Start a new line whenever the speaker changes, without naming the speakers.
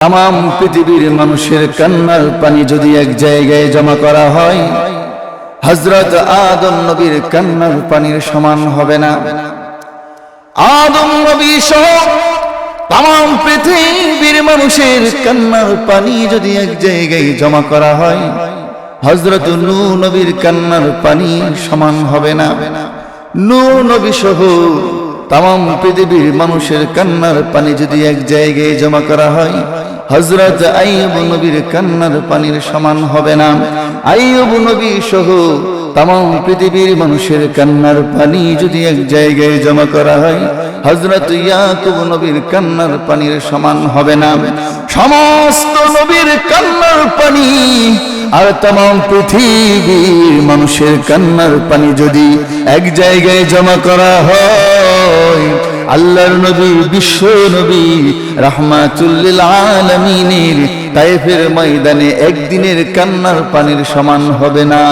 তাম পৃথিবীর মানুষের কান্নার পানি যদি এক জায়গায় জমা করা হয় হজরত আদম নবীর কান্নার পানির সমান হবে না। আদম নবী সহ তাম পৃথিবীর মানুষের কান্নার পানি যদি এক জায়গায় জমা করা হয় হজরত নু নবীর কান্নার পানি সমান হবে না। নু নবী সহ তাম পৃথিবীর মানুষের কান্নার পানি যদি এক জায়গায় জমা করা হয় হজরত আইব নবীর কান্নার পানির সমান হবে না। আইব নবী সহ তাম পৃথিবীর মানুষের কান্নার পানি যদি এক জায়গায় জমা করা হয় হজরত ইয়াকুব নবীর কান্নার পানির সমান হবে না। সমস্ত নবীর কান্নার পানি আর তাম পৃথিবীর মানুষের কান্নার পানি যদি এক জায়গায় জমা করা হয়, আল্লাহর নবী, বিশ্ব নবী, রাহমাতুল্লিল তাইফের ময়দানে একদিনের কান্নার পানির সমান হবে না।